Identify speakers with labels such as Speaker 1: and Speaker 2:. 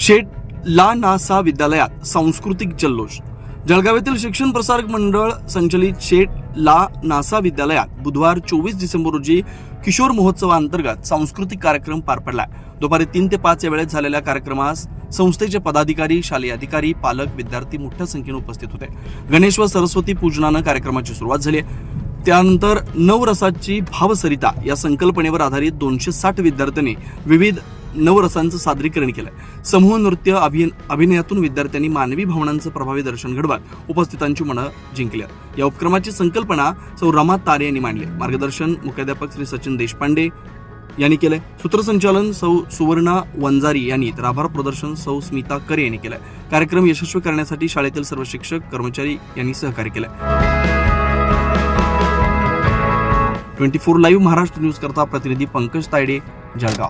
Speaker 1: शेठ ला नासा विद्यालयात सांस्कृतिक जल्लोष. जळगाव येथील शिक्षण प्रसारक मंडळ संचलित शेठ ला नासा विद्यालयात बुधवार चोवीस डिसेंबर रोजी किशोर महोत्सवाअंतर्गत सांस्कृतिक कार्यक्रम पार पडला. दुपारी तीन ते पाच या वेळेत झालेल्या कार्यक्रमास संस्थेचे पदाधिकारी शालेय अधिकारी पालक विद्यार्थी मोठ्या संख्येने उपस्थित होते. गणेश व सरस्वती पूजनानं कार्यक्रमाची सुरुवात झाली त्यानंतर नवरसाची भावसरिता या संकल्पनेवर आधारित दोनशे साठ विद्यार्थ्यांनी विविध नवरसांचं सादरीकरण केलं समूह नृत्य अभिन अभिनयातून विद्यार्थ्यांनी मानवी भावनांचं प्रभावी दर्शन घडवत उपस्थितांची मनं जिंकल्या. या उपक्रमाची संकल्पना सौ रमा तारे यांनी मांडली मार्गदर्शन मुख्याध्यापक श्री सचिन देशपांडे यांनी केलंय. सूत्रसंचालन सौ सुवर्णा वंजारी यांनी तर आभार प्रदर्शन सौ स्मिता करे यांनी केलंय. कार्यक्रम यशस्वी करण्यासाठी शाळेतील सर्व शिक्षक कर्मचारी यांनी सहकार्य केलंय. Twenty four live Maharashtra news करता प्रतिनिधी पंकज तायडे जळगाव.